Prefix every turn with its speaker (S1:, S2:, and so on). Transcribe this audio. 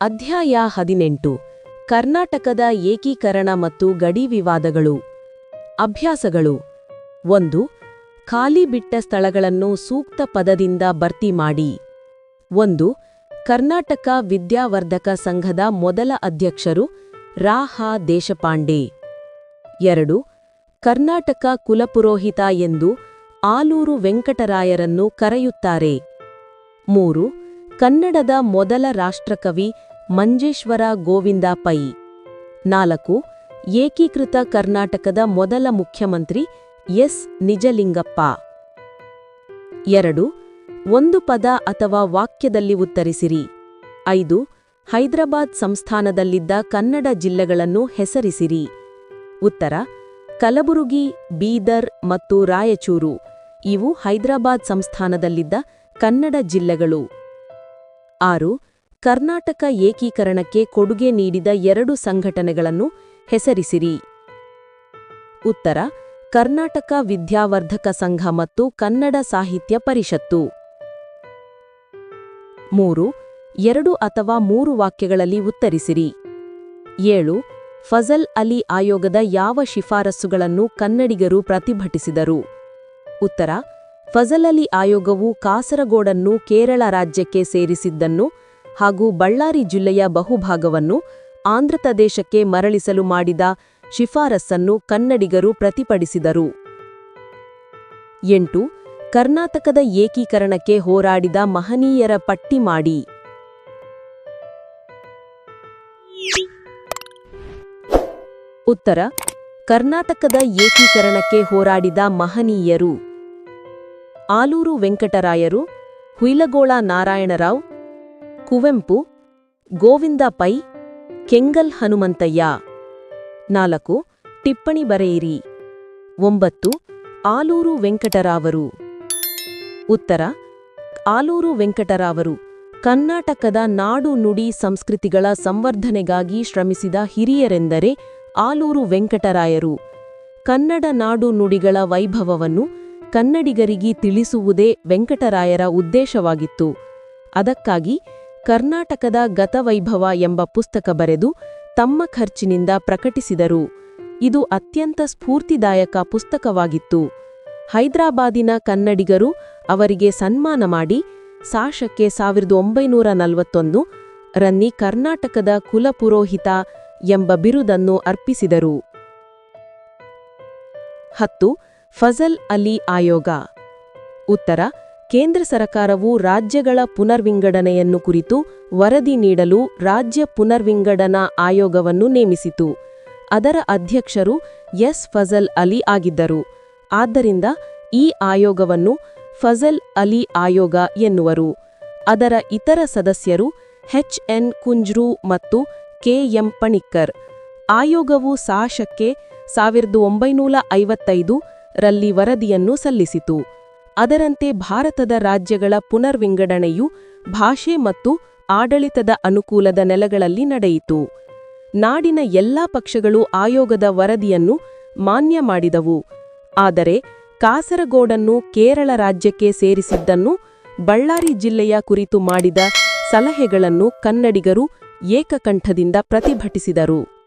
S1: ಅಧ್ಯಾಯ ಹದಿನೆಂಟು. ಕರ್ನಾಟಕದ ಏಕೀಕರಣ ಮತ್ತು ಗಡಿ ವಿವಾದಗಳು. ಅಭ್ಯಾಸಗಳು. ಒಂದು, ಖಾಲಿ ಬಿಟ್ಟ ಸ್ಥಳಗಳನ್ನು ಸೂಕ್ತ ಪದದಿಂದ ಭರ್ತಿ ಮಾಡಿ. ಒಂದು, ಕರ್ನಾಟಕ ವಿದ್ಯಾವರ್ಧಕ ಸಂಘದ ಮೊದಲ ಅಧ್ಯಕ್ಷರು ರಾ. ಹಾ. ದೇಶಪಾಂಡೆ. ಎರಡು, ಕರ್ನಾಟಕ ಕುಲಪುರೋಹಿತ ಎಂದು ಆಲೂರು ವೆಂಕಟರಾಯರನ್ನು ಕರೆಯುತ್ತಾರೆ. ಮೂರು, ಕನ್ನಡದ ಮೊದಲ ರಾಷ್ಟ್ರಕವಿ ಮಂಜೇಶ್ವರ ಗೋವಿಂದ ಪೈ. ನಾಲ್ಕು, ಏಕೀಕೃತ ಕರ್ನಾಟಕದ ಮೊದಲ ಮುಖ್ಯಮಂತ್ರಿ ಎಸ್. ನಿಜಲಿಂಗಪ್ಪ. ಎರಡು, ಒಂದು ಪದ ಅಥವಾ ವಾಕ್ಯದಲ್ಲಿ ಉತ್ತರಿಸಿರಿ. ಐದು, ಹೈದರಾಬಾದ್ ಸಂಸ್ಥಾನದಲ್ಲಿದ್ದ ಕನ್ನಡ ಜಿಲ್ಲೆಗಳನ್ನು ಹೆಸರಿಸಿರಿ. ಉತ್ತರ, ಕಲಬುರಗಿ, ಬೀದರ್ ಮತ್ತು ರಾಯಚೂರು. ಇವು ಹೈದರಾಬಾದ್ ಸಂಸ್ಥಾನದಲ್ಲಿದ್ದ ಕನ್ನಡ ಜಿಲ್ಲೆಗಳು. ಆರು ಕರ್ನಾಟಕ ಏಕೀಕರಣಕ್ಕೆ ಕೊಡುಗೆ ನೀಡಿದ ಎರಡು ಸಂಘಟನೆಗಳನ್ನು ಹೆಸರಿಸಿರಿ. ಉತ್ತರ, ಕರ್ನಾಟಕ ವಿದ್ಯಾವರ್ಧಕ ಸಂಘ ಮತ್ತು ಕನ್ನಡ ಸಾಹಿತ್ಯ ಪರಿಷತ್ತು. ಮೂರು, ಎರಡು ಅಥವಾ ಮೂರು ವಾಕ್ಯಗಳಲ್ಲಿ ಉತ್ತರಿಸಿರಿ. ಏಳು, ಫಜಲ್ ಅಲಿ ಆಯೋಗದ ಯಾವ ಶಿಫಾರಸುಗಳನ್ನು ಕನ್ನಡಿಗರು ಪ್ರತಿಭಟಿಸಿದರು. ಉತ್ತರ, ಫಜಲ್ ಅಲಿ ಆಯೋಗವು ಕಾಸರಗೋಡನ್ನು ಕೇರಳ ರಾಜ್ಯಕ್ಕೆ ಸೇರಿಸಿದ್ದನ್ನು ಹಾಗೂ ಬಳ್ಳಾರಿ ಜಿಲ್ಲೆಯ ಬಹುಭಾಗವನ್ನು ಆಂಧ್ರಪ್ರದೇಶಕ್ಕೆ ಮರಳಿಸಲು ಮಾಡಿದ ಶಿಫಾರಸ್ಸನ್ನು ಕನ್ನಡಿಗರು ಪ್ರತಿಭಟಿಸಿದರು. ಎಂಟು, ಕರ್ನಾಟಕದ ಏಕೀಕರಣಕ್ಕೆ ಹೋರಾಡಿದ ಮಹನೀಯರ ಪಟ್ಟಿ ಮಾಡಿ. ಉತ್ತರ, ಕರ್ನಾಟಕದ ಏಕೀಕರಣಕ್ಕೆ ಹೋರಾಡಿದ ಮಹನೀಯರು. ಆಲೂರು ವೆಂಕಟರಾಯರು, ಹುಯಿಲಗೋಳ ನಾರಾಯಣರಾವ್ ಕುವೆಂಪು, ಗೋವಿಂದ ಪೈ, ಕೆಂಗಲ್ ಹನುಮಂತಯ್ಯ. ನಾಲ್ಕು, ಟಿಪ್ಪಣಿ ಬರೆಯಿರಿ. ಒಂಬತ್ತು, ಆಲೂರು ವೆಂಕಟರಾವರು. ಉತ್ತರ, ಆಲೂರು ವೆಂಕಟರಾವರು ಕರ್ನಾಟಕದ ನಾಡು ನುಡಿ ಸಂಸ್ಕೃತಿಗಳ ಸಂವರ್ಧನೆಗಾಗಿ ಶ್ರಮಿಸಿದ ಹಿರಿಯರೆಂದರೆ ಆಲೂರು ವೆಂಕಟರಾಯರು. ಕನ್ನಡ ನಾಡು ನುಡಿಗಳ ವೈಭವವನ್ನು ಕನ್ನಡಿಗರಿಗೆ ತಿಳಿಸುವುದೇ ವೆಂಕಟರಾಯರ ಉದ್ದೇಶವಾಗಿತ್ತು. ಅದಕ್ಕಾಗಿ ಕರ್ನಾಟಕದ ಗತವೈಭವ ಎಂಬ ಪುಸ್ತಕ ಬರೆದು ತಮ್ಮ ಖರ್ಚಿನಿಂದ ಪ್ರಕಟಿಸಿದರು. ಇದು ಅತ್ಯಂತ ಸ್ಫೂರ್ತಿದಾಯಕ ಪುಸ್ತಕವಾಗಿತ್ತು. ಹೈದರಾಬಾದಿನ ಕನ್ನಡಿಗರು ಅವರಿಗೆ ಸನ್ಮಾನ ಮಾಡಿ ಸಾಶಕ್ಕೆ ಸಾವಿರದ ಒಂಬೈನೂರ ನಲವತ್ತೊಂದು ರನ್ನಿ ಕರ್ನಾಟಕದ ಕುಲಪುರೋಹಿತ ಎಂಬ ಬಿರುದನ್ನು ಅರ್ಪಿಸಿದರು. ಹತ್ತು, ಫಜಲ್ ಅಲಿ ಆಯೋಗ. ಉತ್ತರ ಕೇಂದ್ರ ಸರಕಾರವು ರಾಜ್ಯಗಳ ಪುನರ್ವಿಂಗಡಣೆಯನ್ನು ಕುರಿತು ವರದಿ ನೀಡಲು ರಾಜ್ಯ ಪುನರ್ವಿಂಗಡನಾ ಆಯೋಗವನ್ನು ನೇಮಿಸಿತು. ಅದರ ಅಧ್ಯಕ್ಷರು ಎಸ್. ಫಜಲ್ ಅಲಿ ಆಗಿದ್ದರು. ಆದ್ದರಿಂದ ಈ ಆಯೋಗವನ್ನು ಫಜಲ್ ಅಲಿ ಆಯೋಗ ಎನ್ನುವರು. ಅದರ ಇತರ ಸದಸ್ಯರು ಹೆಚ್ ಎನ್. ಕುಂಜ್ರು ಮತ್ತು ಕೆ. ಎಂ. ಪಣಿಕ್ಕರ್. ಆಯೋಗವು ಸಾಶಕ್ಕೆ ಸಾವಿರದ ಒಂಬೈನೂರ ಐವತ್ತೈದು ರಲ್ಲಿ ವರದಿಯನ್ನು ಸಲ್ಲಿಸಿತು. ಅದರಂತೆ ಭಾರತದ ರಾಜ್ಯಗಳ ಪುನರ್ವಿಂಗಡಣೆಯು ಭಾಷೆ ಮತ್ತು ಆಡಳಿತದ ಅನುಕೂಲದ ನೆಲಗಳಲ್ಲಿ ನಡೆಯಿತು. ನಾಡಿನ ಎಲ್ಲಾ ಪಕ್ಷಗಳು ಆಯೋಗದ ವರದಿಯನ್ನು ಮಾನ್ಯ ಮಾಡಿದವು. ಆದರೆ ಕಾಸರಗೋಡನ್ನು ಕೇರಳ ರಾಜ್ಯಕ್ಕೆ ಸೇರಿಸಿದ್ದನ್ನು ಬಳ್ಳಾರಿ ಜಿಲ್ಲೆಯ ಕುರಿತು ಮಾಡಿದ ಸಲಹೆಗಳನ್ನು ಕನ್ನಡಿಗರು ಏಕಕಂಠದಿಂದ ಪ್ರತಿಭಟಿಸಿದರು.